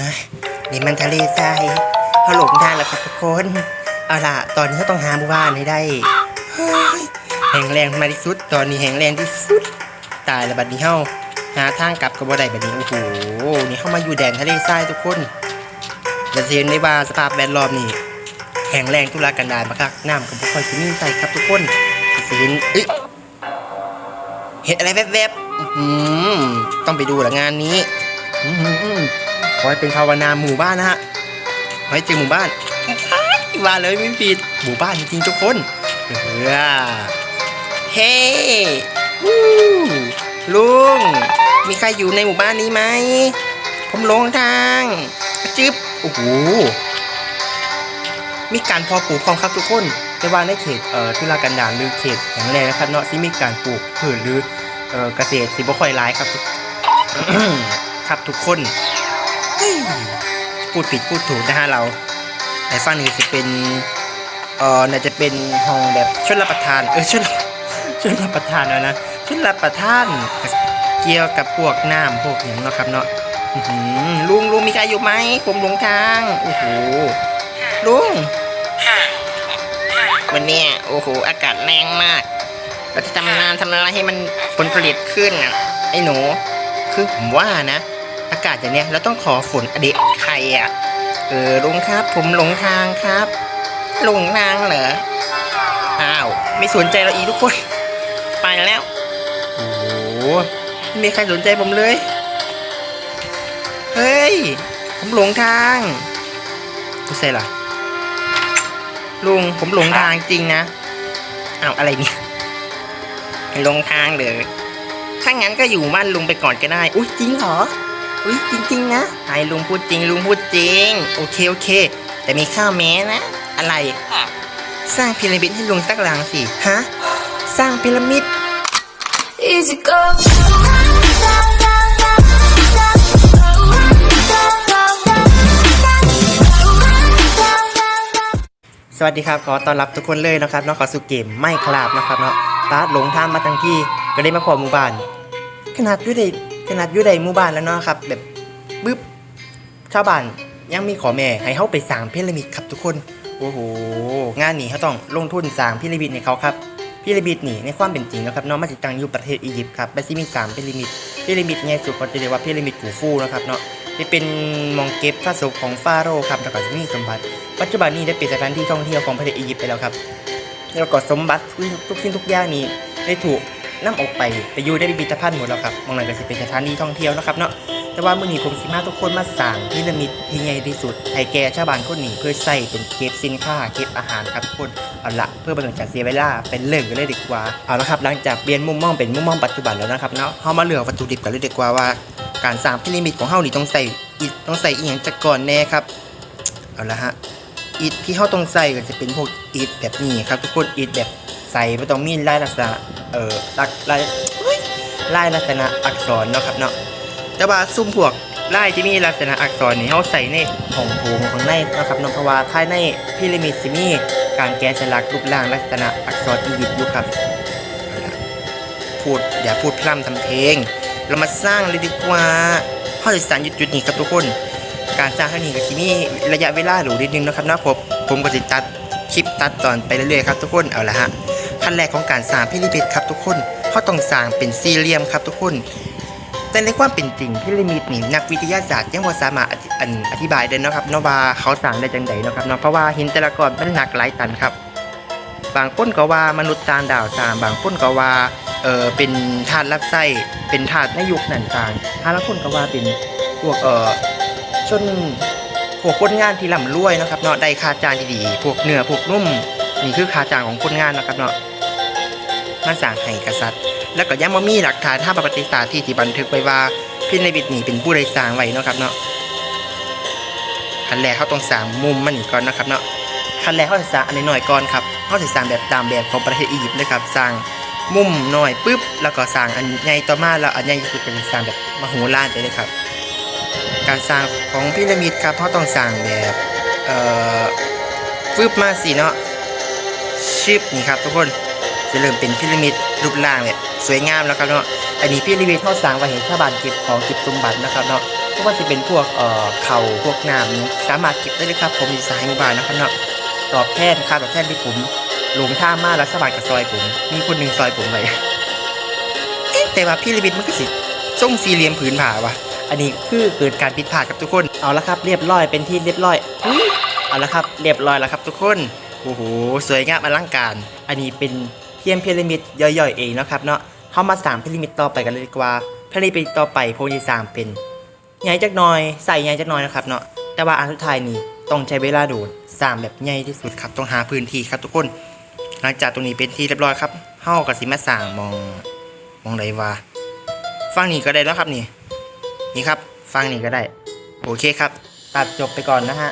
ฮ้ยนี่มันทะเลทรายเขาหลงทางแล้วครับทุกคนเอาล่ะ ตอนนี้เขาต้องหาหมู่บ้านให้ได้เฮ้ยแห่งแรงมาที่สุด ตอนนี้แห่งแรงที่สุด ตายแล้วบัดนี้เฮาหาทางกลับกับบ่ได้บัดนี้โอ้โหนี่เข้ามาอยู่แดนทะเลทรายทุกคนจะเห็นได้ว่าสภาพแวดล้อมนี่แห่งแรงทุรกันดารมากครับน้ำกับบุคคลที่มีใส่ครับทุกคนจะเห็นเอ้ยเห็นอะไรแวบๆต้องไปดูละงานนี้ ขอให้เป็นภาวนาหมู่บ้านนะฮะขอให้เจอหมู่บ้านว่าเลยไม่ผิดหมู่บ้านจริงๆทุกคนเออเฮ้ลุง มีใครอยู่ในหมู่บ้านนี้ไหม ผมหลงทาง จึ๊บ โอ้โห มีการพอปลูกของครับทุกคนแต่ว่าในเขตเอ่อทุรกันดารหรือเขตแห่งแรงนะครับเนาะที่มีการปลูกพืชหรือเอ่อเกษตรสิบ่ค่อยร้ายครับครับทุกคน พูดผิดพูดถูกนะฮะเราแต่ฟังนี้สิเป็นเอ่อน่าจะเป็นห้องแบบชนรับประทานเออชนชนรับประทานนะนะชนรับประทาน เกี่ยวกับพวกน้ำพวกอย่างเนาะครับเนาะลุงลุงมีใครอยู่ไหมผมหลงทางโอ้โหลุงวันนี้โอ้โหอากาศแรงมากเราจะทำงานทำอะไรให้มันผลผลิตขึ้นอะไอ้หนู คือผมว่านะ อากาศอย่างเนี้ยเราต้องขอฝนอเดะใครอะ เออลุงครับผมหลงทางครับหลงทางเหรออ้าวไม่สนใจเราอีกทุกคน ไปแล้วโอ้โหไม่มีใครสนใจผมเลย เฮ้ย ผมหลงทางไม่ใช่เหรอลุงผมหลงทางจริงนะอ้าวอะไรเนี่ยหลงทางเลยถ้างั้นก็อยู่บ้านลุงไปก่อนก็ได้ อุ้ยจริงเหรอ อุ้ยจริง ๆ นะไอ้ลุงพูดจริงลุงพูดจริง โอเคโอเค แต่มีข้าวแม้นะ อะไร สร้างพีระมิดให้ลุงสักหลังสิฮะสร้างพีระมิด Easy go. สวัสดีครับ ขอต้อนรับทุกคนเลยนะครับเนาะขอสู่เกมไม่คลาบนะครับเนาะตาร์ทหลงทางมาทั้งที่ก็ได้มาพอหมู่บ้าน ขนาดอยู่ใน ขนาดอยู่ในหมู่บ้านแล้วเนาะครับ แบบปึ๊บชาวบ้านยังมีขอแม่ให้เขาไปสร้างพีระมิดครับทุกคน โอ้โห งานนี้เขาต้องลงทุนสร้างพีระมิดในเขาครับพีระมิดนี่ในความเป็นจริงนะครับเนาะมาจากตังอยู่ประเทศอียิปต์ครับและที่มีสามพีระมิดพีระมิดใหญ่สุดก็จะเรียกว่าพีระมิดกูฟูนะครับเนาะที่เป็นมองเก็บพระศพของฟาโรห์ครับแล้วก็จะมีสมบัติ ปัจจุบันนี้ได้เป็นสถานที่ท่องเที่ยวของประเทศอียิปต์ไปแล้วครับแล้วก็สมบัติทุกสิ่งทุกอย่างนี้ได้ถูก นำออกไปไปอยู่ในพิพิธภัณฑ์หมดแล้วครับมองหลังก็จะเป็นสถานที่ท่องเที่ยวนะครับเนาะแต่ว่ามื้อนี้ผมสิมาทุกคนมาสร้างพีระมิดที่ใหญ่ที่สุดให้แก่ชาวบ้านคนนี้เพื่อใส่เป็นเก็บสินค้าเก็บอาหารครับทุกคนเอาละเพื่อเป็นกาเสียเวลาเป็นเรื่องกันเลยดีกว่าเอาละครับหลังจากเปลี่ยนมุมมองเป็นมุมมองปัจจุบันแล้วนะครับเนาะเฮามาเลือกวัตถุดิบกันเลยดีกว่าว่า การสร้างพีระมิดของเฮานี่ต้องใส่อิฐต้องใส่อีหยังจักก่อนแน่ครับเอาละฮะอิฐที่เขาต้องใส่ก็จะเป็นพวกอิฐแบบนี้ครับทุกคนอิฐแบบใส่ไม่ต้องมีลายลักษณะ เออลักลายลายลักษณะอักษรเนาะครับเนาะแต่ว่าซุ่มพวกลายที่มีลักษณะอักษรนี่เขาใส่ในของโถงของในเนาะครับเนาะเพราะว่าภายในพีระมิดสิมีการแกะสลักรูปร่างลักษณะอักษรอียิปต์อยู่ครับพูดอย่าพูดพร่ำทำเพลง เรามาสร้างเลยดีกว่าเขาจะสร้างจุดๆนี้ครับทุกคน การสร้างครั้นี้ก็สิมีระยะเวลาหรูนิดนึงนะครับเนาะผมผมก็จะตัดคลิปตัดตอนไปเรื่อยๆครับทุกคนเอาละฮะ ขั้นแรกของการสร้างพิรามิดครับทุกคนเขาต้องสร้างเป็นสี่เหลี่ยมครับทุกคน แต่ในความเป็นจริงพิรามิดนี่นักวิทยาศาสตร์ยังบ่สามารถอธิอันอธิบายได้นะครับเนาะว่าเขาสร้างได้จังไดเนาะครับเนาะเพราะว่าหินแต่ละก้อนมันหนักหลายตันครับ บางคนก็ว่ามนุษย์ต่างดาวสร้างบางคนก็ว่าเออเป็นธาตุรับไส้เป็นธาตุในยุคนั้นสร้างถ้าละคนก็ว่าเป็นพวกเออชนพวกคนงานที่ร่ำรวยนะครับเนาะได้ค่าจ้างที่ดีพวกเนื้อพวกนุ่มนี่คือค่าจ้างของคนงานนะครับเนาะ มาสร้างให้กษัตริย์ แล้วก็ยังบ่มีหลักฐานทางประวัติศาสตร์ที่ที่บันทึกไว้ว่าพิระมิดนี่เป็นผู้ใดสร้างไว้เนาะครับเนาะขั้นแรกเขาต้องสร้างมุมมันนี่ก่อนนะครับเนาะขั้นแรกเขาจะสร้างอันน้อยก่อนครับเขาจะสร้างแบบตามแบบของประเทศอียิปต์เลยครับสร้างมุมน้อยปุ๊บแล้วก็สร้างอันใหญ่ต่อมาแล้วอันใหญ่ที่สุดก็จะสร้างแบบมโหฬารไปเลยครับ การสร้างของพีระมิดครับเขาต้องสร้างแบบเอ่อฟืบมาสิเนาะชิปนี่ครับทุกคน จะเริ่มเป็นพีระมิดรูปร่างแบบสวยงามแล้วครับเนาะอันนี้พีระมิดเขาสร้างไว้เห็นชาบานเก็บของเก็บสมบัตินะครับเนาะก็ว่าจะเป็นพวกเอ่อเข่าพวกน้ำนี้สามารถเก็บได้เลยครับ ผมอยู่สายหมู่บ้านนะครับเนาะตอบแทนค่าตอบแทนที่ผมหลงท่ามาแล้วสบายกับซอยผม มีคนหนึ่งซอยผมไปเอ๊แต่ว่าพี่ลิบิดมันก็สิทรงสี่เหลี่ยมผืนผ่าวะอันนี้คือเกิดการผิดพลาดครับทุกคน เอาละครับ เรียบร้อยเป็นที่เรียบร้อยอุ๊ยเอาละครับ เรียบร้อยแล้วครับทุกคน โอ้โห สวยงามอลังการ อันนี้เป็น เทียมพีระมิดย่อยๆเองนะครับเนาะเข้ามาสร้างพีระมิดต่อไปกันเลยดีกว่าพีระมิดต่อไปพวกนี้สร้างเป็นใหญ่จักหน่อยใส่ใหญ่จักหน่อยนะครับเนาะแต่ว่าอันสุดท้ายนี่ต้องใช้เวลาโดดสร้างแบบใหญ่ที่สุดครับต้องหาพื้นที่ครับทุกคน หลังจากตรงนี้เป็นที่เรียบร้อยครับเฮากับสิมาสร้างมองมองใดว่าฟังนี้ก็ได้แล้วครับนี่นี่ครับฟังนี้ก็ได้ โอเคครับ ตัดจบไปก่อนนะฮะ